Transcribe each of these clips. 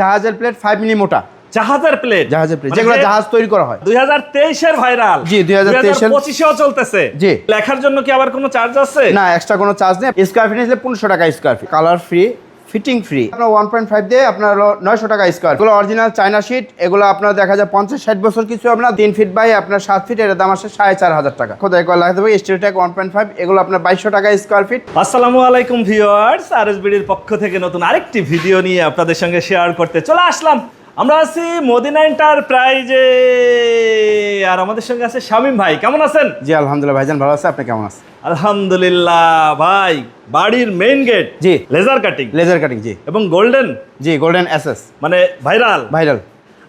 জাহাজের plate five milli মোটা। জাহাজের প্লেট জাহাজের প্লেট যেগুলো জাহাজ তৈরি করা হয়। দুই হাজার তেইশের ভাইরাল জি, দুই হাজার তেইশের পঁচিশেও চলতেছে। জি। লেখার জন্য কি আবার কোনো চার্জ আছে? না এক্সট্রা কোনো চার্জ নেই। স্কোয়ার ফিট নিলে পনেরোশো টাকা square feet colour free fitting free. আপনার ওয়ান পয়েন্ট ফাইভ দিয়ে আপনার হলো নয়শো টাকা স্কোয়ার এগুলো অরিজিনাল চায়না শিট এগুলো আপনার দেখা যায় পঞ্চাশ ষাট বছর কিছু আপনার তিন ফিট বাই আপনার সাত ফিট এর দাম আসে সাড়ে চার হাজার টাকা। কোথায় কয় লাগতে হবে steel tack one point five এগুলো আপনার বাইশশো টাকা স্কোয়ার ফিট আসসালামু আলাইকুম ভিওয়ার্স আর এস বিডির পক্ষ থেকে নতুন আরেকটি ভিডিও নিয়ে আপনাদের সঙ্গে শেয়ার করতে চলে আসলাম। আমরা আছি মদিনা এন্টারপ্রাইজে। আর আমাদের সঙ্গে আছে শামিম ভাই। কেমন আছেন? জি আলহামদুলিল্লাহ ভাইজান ভালো আছে? আপনি কেমন আছেন? আলহামদুলিল্লাহ ভাই বাড়ির মেইন গেট জি। লেজার কাটিং লেজার কাটিং জি। এবং গোল্ডেন জি গোল্ডেন এসএস মানে ভাইরাল ভাইরাল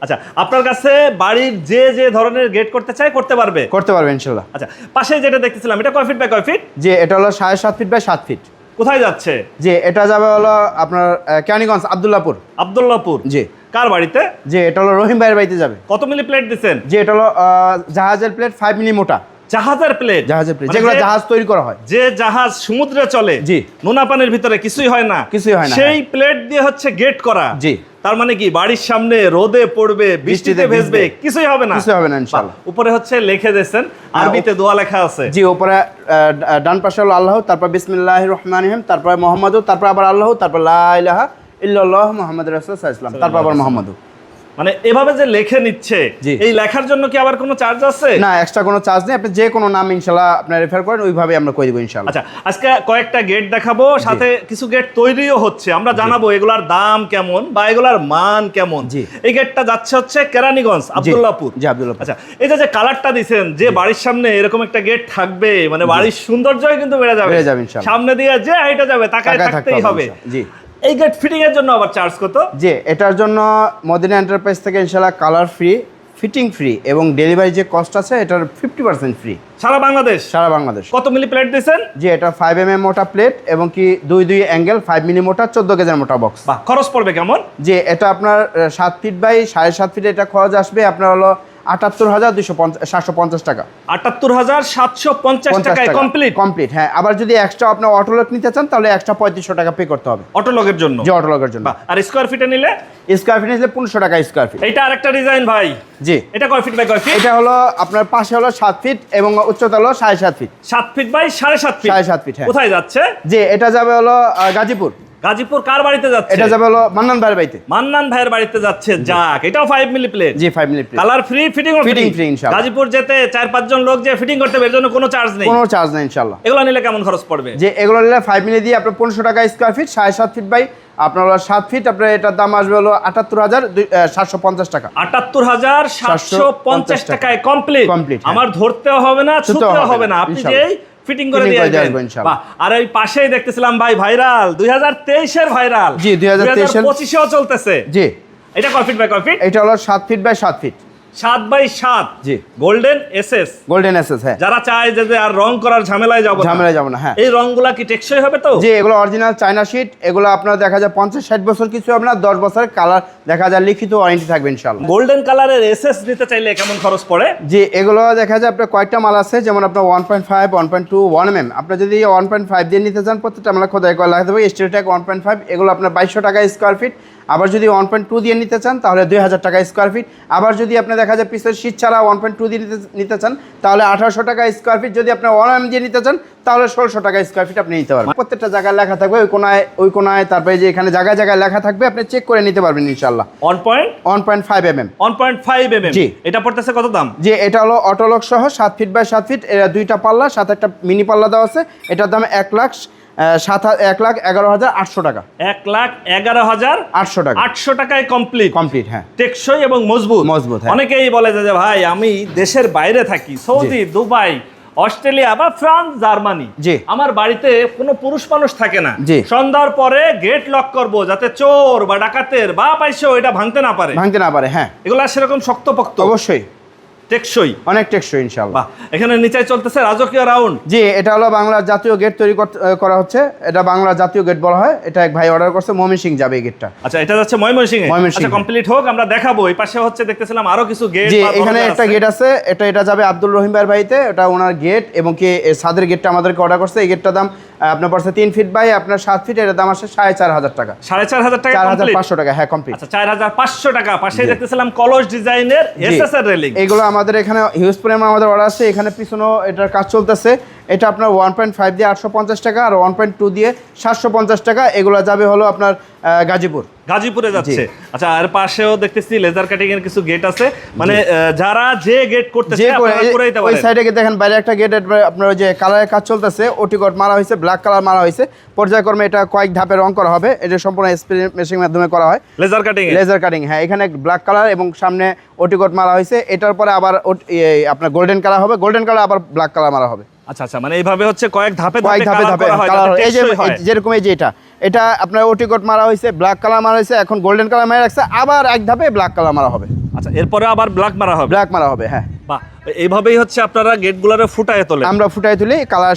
আচ্ছা আপনার কাছে বাড়ির যে যে ধরনের গেট করতে চায় করতে পারবে? করতে পারবে ইনশাল্লাহ। আচ্ছা পাশে যেটা দেখতেছিলাম এটা কয় ফিট বাই কয় ফিট জি এটা হলো সাড়ে সাত ফিট বাই সাত ফিট কোথায় যাচ্ছে? জি এটা যাবে হলো আপনার ক্যানিগঞ্জ কেরানীগঞ্জ আবদুল্লাপুর। আবদুল্লাপুর? জি। কার বাড়িতে? জি এটা হলো রহিম ভাইয়ের বাড়িতে যাবে। কত মিলি প্লেট দিচ্ছেন? যে এটা হলো জাহাজের প্লেট ফাইভ মিলি মোটা। জাহাজের প্লেট। জাহাজের প্লেট মানে যেগুলো জাহাজ তৈরি করা হয়। যে জাহাজ সমুদ্রে চলে জি। নোনা পানির ভিতরে কিছুই হয় না। কিছুই হয় না, সেই প্লেট দিয়ে হচ্ছে গেট করা। জি। তার মানে কি? বাড়ির সামনে রোদে পড়বে বৃষ্টিতে ভেজবে। কিছুই হবে না। কিছুই হবে না, ইনশাআল্লাহ। উপরে হচ্ছে লিখে দিয়েছেন আরবিতে দোয়া লেখা আছে। জি উপরে ডান পাশে হলো আল্লাহ তারপর বিসমিল্লাহ রহমান রহিম তারপরে মোহাম্মদ তারপর আবার আল্লাহ তারপর লা ইলাহা ইল্লাল্লাহ মোহাম্মদ রাসূলুল্লাহ সাল্লাল্লাহু ইসলাম তারপর আবার মোহাম্মদ। মানে এভাবে যে লেখে নিচ্ছে এই লেখার জন্য কি আবার কোনো চার্জ আছে? না এক্সট্রা কোনো চার্জ নেই। আপনি যে কোনো নাম ইনশাল্লাহ আপনি রেফার করেন ওইভাবে আমরা করে দেবো ইনশাল্লাহ আচ্ছা আজকে কয়েকটা গেট দেখাবো সাথে কিছু গেট তৈরিও হচ্ছে। আমরা জানাব এগুলার দাম কেমন বা এগুলার মান কেমন। জি। এই গেটটা যাচ্ছে হচ্ছে কেরানীগঞ্জ আব্দুল্লাহপুর। জি আব্দুল্লাহপুর। আচ্ছা এই যে যে কালারটা দিছেন যে বাড়ির সামনে এরকম একটা গেট থাকবে মানে বাড়ির সৌন্দর্যই কিন্তু বেড়ে যাবে। ইনশাআল্লাহ। সামনে দিয়ে যে হাইটা যাবে তাকায় থাকতেই হবে জি। এই গেট ফিটিং এর জন্য আবার চার্জ কত? যে এটার জন্য মদিনা এন্টারপ্রাইজ থেকে ইনশাল্লাহ কালার ফ্রি ফিটিং ফ্রি এবং ডেলিভারি যে কস্ট আছে এটার ফিফটি পার্সেন্ট ফ্রি সারা বাংলাদেশ? সারা বাংলাদেশ। কত মিলি প্লেট দিছেন যে এটা ফাইভ এম এম মোটা প্লেট এবং কি দুই দুই অ্যাঙ্গেল ফাইভ মিলি মোটা চোদ্দ কেজির মোটা বক্স বাহ খরচ পড়বে কেমন? যে এটা আপনার সাত ফিট বাই সাড়ে সাত ফিট এটা খরচ আসবে আপনার হলো আটাত্তর হাজার দুশো সাতশো পঞ্চাশ টাকা। আটাত্তর হাজার সাতশো পঞ্চাশ টাকায় কমপ্লিট কমপ্লিট হ্যাঁ। আবার যদি এক্সট্রা আপনার অটোলক নিতে চান তাহলে এক্সট্রা পঁয়ত্রিশশো টাকা পে করতে হবে। অটোলগের জন্য? যে অটোলকের জন্য। আর স্কোয়ার ফিটে নিলে? স্কোয়ার ফিট নিলে পনেরোশো টাকা স্কোয়ার ফিট এইটা আরেকটা ডিজাইন ভাই। জি। এটা কয় ফিট বাই কয় ফিট এটা হলো আপনার পাশে হলো সাত ফিট এবং উচ্চতা হলো সাড়ে সাত ফিট সাত ফিট বাই সাড়ে সাত ফিট সাড়ে সাত ফিট, হ্যাঁ। কোথায় যাচ্ছে? যে এটা যাবে হলো গাজীপুর। গাজীপুর কার বাড়িতে যাচ্ছে? এটা যাবে হলো মান্নান ভাইয়ের বাড়িতে। মান্নান ভাইয়ের বাড়িতে যাচ্ছে যাক এটাও ফাইভ মিলি প্লেট জি five minute colour free fitting fitting free, ইনশাআল্লাহ। গাজীপুর যেতে চার পাঁচজন লোক যে ফিটিং করতে এর জন্য কোনো চার্জ নেই। কোনো চার্জ নেই ইনশাল্লাহ এগুলো নিলে কেমন খরচ পড়বে? যে এগুলো নিলে ফাইভ মিলি দিয়ে আপনার পনেরোশো টাকা স্কোয়ার ফিট সাড়ে সাত ফিট বাই আপনার হলো সাত ফিট আপনার এটার দাম আসবে হলো আটাত্তর হাজার সাতশো পঞ্চাশ টাকা। আটাত্তর হাজার সাতশো পঞ্চাশ 750 টাকায় কমপ্লিট হ্যাঁ। আমার ধরতেও হবে না ছুতেও হবে না, আপনি যেই ফিটিং করে দিয়ে আসবেন। আর ওই পাশেই দেখতেছিলাম ভাই ভাইরাল দুই হাজার তেইশের ভাইরাল। জি, 2023 এর- পঁচিশেও চলতেছে। জি। এটা কয় ফিট বাই কয় ফিট এটা হলো সাত ফিট বাই সাত ফিট সাত বাই সাত। জি। গোল্ডেন এসএস গোল্ডেন এসএস হ্যাঁ। যারা চায় যে আর রং করার ঝামেলায় যাব ঝামেলায় যাব না হ্যাঁ। এই রংগুলা কি টেকসই হবে তো? যে এগুলো অরিজিনাল চায়না শিট এগুলো আপনার দেখা যায় পঞ্চাশ ষাট বছর কিছু না দশ বছরের কালার দেখা যায় লিখিত ওয়ারেন্টি থাকবে ইনশাল্লাহ গোল্ডেন কালারের এসএস নিতে চাইলে কেমন খরচ পড়ে? যে এগুলো দেখা যায় আপনার কয়েকটা মাল আছে যেমন আপনার one point five one point two one M আপনি যদি ওয়ান পয়েন্ট ফাইভ দিয়ে নিতে চান প্রত্যেকটা আমরা খোদাই করে লাগাতে হবে। Steel tack one point five এগুলো আপনার বাইশশো টাকা স্কোয়ার ফিট আবার যদি ওয়ান পয়েন্ট টু দিয়ে নিতে চান তাহলে দুই হাজার টাকা স্কোয়ার ফিট আবার যদি আপনি দেখা যায় পিসের শীত ছাড়া ওয়ান পয়েন্ট টু দিয়ে নিতে নিতে চান তাহলে আঠারোশো টাকা স্কোয়ার ফিট যদি আপনি ওয়ান এম দিয়ে নিতে চান তাহলে ষোলোশো টাকা স্কোয়ার ফিট আপনি নিতে পারবেন। প্রত্যেকটা জায়গায় লেখা থাকবে ওই কোনায় ওই কোনায় তারপরে যে এখানে জায়গায় জায়গায় লেখা থাকবে আপনি চেক করে নিতে পারবেন ইনশাল্লাহ one point one point five M M one point five M M জি। এটা পড়তেছে কত দাম? যে এটা হলো অটোলক সহ সাত ফিট বাই সাত ফিট এরা দুইটা পাল্লা সাত একটা মিনি পাল্লা দেওয়া আছে। এটার দাম এক লাখ সাত এক লাখ এগারো হাজার আটশো টাকা। এক লাখ এগারো হাজার আটশো টাকা। আটশো টাকায় কমপ্লিট কমপ্লিট হ্যাঁ। টেকসই এবং মজবুত। মজবুত, হ্যাঁ। অনেকেই বলে যে ভাই আমি দেশের বাইরে থাকি সৌদি দুবাই অস্ট্রেলিয়া বা ফ্রান্স জার্মানি। জি। আমার বাড়িতে কোনো পুরুষ মানুষ থাকে না। জি। সন্ধ্যার পরে গেট লক করব যাতে চোর বা ডাকাতের বা পাইছেও এটা ভাঙতে না পারে। ভাঙতে না পারে হ্যাঁ। এগুলো সেরকম শক্তপোক্ত। অবশ্যই। টেকসই? অনেক টেকসই ইনশাল্লাহ এখানে নিচে চলতেছে রাজকীয় রাউন্ড। জি এটা হলো বাংলার জাতীয় গেট তৈরি করা হচ্ছে। এটা বাংলার জাতীয় গেট বলা হয়। এটা এক ভাই অর্ডার করছে মমিন সিং যাবে এই গেটটা আচ্ছা এটা যাচ্ছে ময়মনসিংহে। আচ্ছা কমপ্লিট হোক আমরা দেখাবো। এই পাশে হচ্ছে দেখতেছিলাম আরও কিছু গেট জি এখানে একটা গেট আছে। এটা এটা যাবে আব্দুল রহিম ভাইয়ের বাড়িতে। এটা ওনার গেট এবং কি ছাদের গেটটা আমাদেরকে অর্ডার করছে। এই গেটটার দাম আপনার পড়ছে তিন ফিট বাই আপনার সাত ফিট এটার দাম আসে সাড়ে চার হাজার টাকা। সাড়ে চার হাজার টাকা চার হাজার পাঁচশো টাকা হ্যাঁ কমপ্লিট আচ্ছা চার হাজার পাঁচশো টাকা। পাশে দেখতেছিলাম কলস ডিজাইনের এসএসআর রেলিং এগুলো আমাদের এখানে হিউজ প্রেম আমাদের অর্ডার আছে। এখানে পিছনেও এটার কাজ চলতেছে। এটা আপনার ওয়ান পয়েন্ট ফাইভ দিয়ে আটশো পঞ্চাশ টাকা আর ওয়ান পয়েন্ট টু দিয়ে সাতশো পঞ্চাশ টাকা। এগুলো যাবে হলো আপনার গাজীপুর। গাজীপুরে যাচ্ছে। আচ্ছা আর পাশেও দেখতেছি লেজার কাটিং এর কিছু গেট আছে। মানে যারা যে গেট করতেছে যে করে- আপনারা করে দিতে ওই সাইডে দেখেন বাইরে একটা গেট আপনার ওই যে কালারের কাজ চলতেছে ওটি কোট মারা হয়েছে ব্ল্যাক কালার মারা হয়েছে। পর্যায়ক্রমে এটা কয়েক ধাপে রং করা হবে। এটা সম্পূর্ণ স্প্রে মেশিনের মাধ্যমে করা হয়। লেজার কাটিং লেজার কাটিং হ্যাঁ এখানে ব্ল্যাক কালার এবং সামনে ওটি কোট মারা হয়েছে। এটার পরে আবার আপনার গোল্ডেন কালার হবে। গোল্ডেন কালার আবার ব্ল্যাক কালার মারা হবে। আচ্ছা আচ্ছা মানে এইভাবে হচ্ছে কয়েক ধাপে কয়েক ধাপে করা হয়, কালার এই যে যেরকম এই যে এটা এটা আপনার ওটি কোট মারা হয়েছে ব্ল্যাক কালার মারা হয়েছে এখন গোল্ডেন কালার মারা রাখছে আবার এক ধাপে ব্ল্যাক কালার মারা হবে। আচ্ছা এরপরে আবার ব্ল্যাক মারা হবে? ব্ল্যাক মারা হবে হ্যাঁ। বাহ। এইভাবেই হচ্ছে আপনারা গেটগুলোরে ফুটায় তোলেন। আমরা ফুটায় তুলি কালার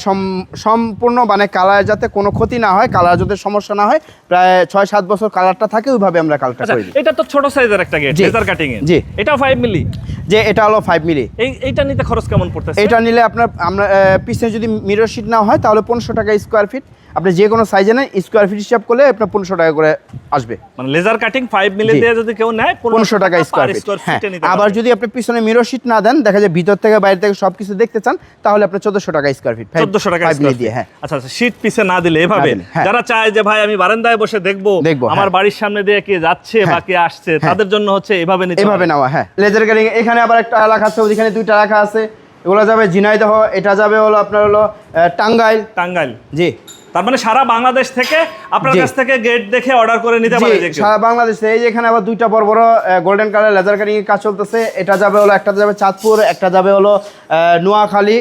সম্পূর্ণ মানে কালার যাতে কোনো ক্ষতি না হয় কালার যাতে সমস্যা না হয় প্রায় ছয় সাত বছর কালারটা থাকে ওইভাবে আমরা কালারটা আচ্ছা করে দিই এটা তো ছোট সাইজের একটা গেট লেজার কাটিং এর। জি। এটা 5 মিলি যে এটা হলো ফাইভ মিলি এই এইটা নিতে খরচ কেমন পড়তেছে? এটা নিলে আপনার আমরা পিছনে যদি মিরর শিট না হয় তাহলে পনেরোশো টাকা স্কোয়ার ফিট আপনি যে কোনো সাইজে নেন স্কোয়ার ফিট হিসাব করলে আপনার পনেরোশো টাকা করে আসবে। মানে লেজার কাটিং 5 মিলি দিয়ে যদি কেউ নেয় পনেরোশো টাকা স্কোয়ার ফিট হ্যাঁ আবার যদি আপনি পিছনে মিরর শিট না দেন দেখা যায় ভিতর থেকে বাইরে থেকে সব কিছু দেখতে চান তাহলে আপনার চোদ্দশো টাকা স্কোয়ার ফিট চোদ্দশো টাকা দিয়ে হ্যাঁ। আচ্ছা আচ্ছা শীত পিছে না দিলে এভাবে হ্যাঁ। যারা চায় যে ভাই আমি বারান্দায় বসে দেখব দেখব, আমার হ্যাঁ। বাড়ির সামনে দিয়ে কে যাচ্ছে বা কে আসছে তাদের জন্য হচ্ছে এভাবে এভাবে নেওয়া হ্যাঁ। লেজার কাটিং এখানে আবার একটা রাখা আছে ওইখানে দুইটা রাখা আছে। এগুলো যাবে ঝিনাইদহ এটা যাবে হলো আপনার হলো টাঙ্গাইল। টাঙ্গাইল। জি। তার মানে সারা বাংলাদেশ থেকে আপনার কাছ থেকে গেট দেখে অর্ডার করে নিতে পারে। সারা বাংলাদেশে এই যে এখানে আবার দুইটা বড় বড় গোল্ডেন কালার লেজার কাটিং এর কাজ চলতেছে। এটা যাবে হলো একটা যাবে চাঁদপুর একটা যাবে হলো নোয়াখালী।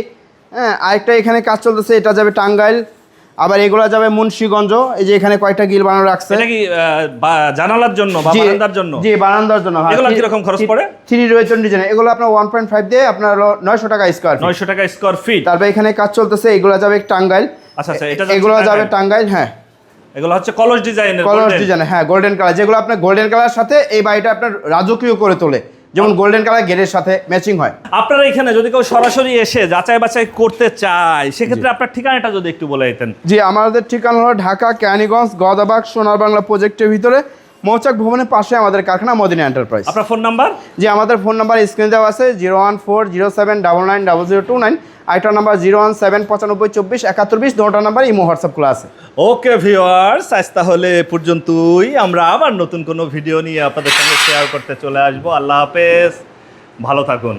হ্যাঁ আরেকটা এখানে কাজ চলতেছে এটা যাবে টাঙ্গাইল। আবার এগুলো যাবে মুন্সিগঞ্জ এই যে এখানে কয়েকটা গিল বানানো রাখছে। এটা কি জানালার জন্য বা বারান্দার জন্য? জি বারান্দার জন্য হ্যাঁ। এগুলো কীরকম খরচ পড়ে? থ্রি রয়েছেন ডিজাইন এগুলো আপনার ওয়ান পয়েন্ট ফাইভ দিয়ে আপনার হলো নয়শো টাকা স্কোয়ার ফিট নয়শো টাকা স্কোয়ার ফিট তারপর এখানে কাজ চলতেছে এগুলো যাবে টাঙ্গাইল। আচ্ছা আচ্ছা এটা এগুলো যাবে টাঙ্গাইল। হ্যাঁ। এগুলো হচ্ছে কলস ডিজাইনের কলর ডিজাইন হ্যাঁ গোল্ডেন কালার যেগুলো আপনার গোল্ডেন কালার সাথে এই বাড়িটা আপনার রাজকীয় করে তোলে। যেমন গোল্ডেন কালার গেটের সাথে ম্যাচিং হয়। আপনারা এখানে যদি কেউ সরাসরি এসে যাচাই বাছাই করতে চায় সেক্ষেত্রে আপনার ঠিকানাটা যদি একটু বলে দিতেন। জি আমাদের ঠিকানা হলো ঢাকা ক্যানিগঞ্জ গদাবাগ সোনার বাংলা প্রজেক্টের ভিতরে। মৌচাক ভবনের পাশে আমাদের কারখানা মদিনা এন্টারপ্রাইজ। আপনার ফোন নাম্বার? জি আমাদের ফোন নাম্বার স্ক্রিনে দেওয়া আছে zero one four zero seven double nine double zero two nine. আরেকটা নাম্বার জিরো ওয়ান সেভেন পঁচানব্বই চব্বিশ একাত্তর বিশ দুটা নাম্বার ইমো হোয়াটসঅ্যাপ খোলা আছে। ওকে ভিওয়ার্স আজ তাহলে এ পর্যন্তই। আমরা আবার নতুন কোনো ভিডিও নিয়ে আপনাদের সঙ্গে শেয়ার করতে চলে আসব। আল্লাহ হাফেজ। ভালো থাকুন।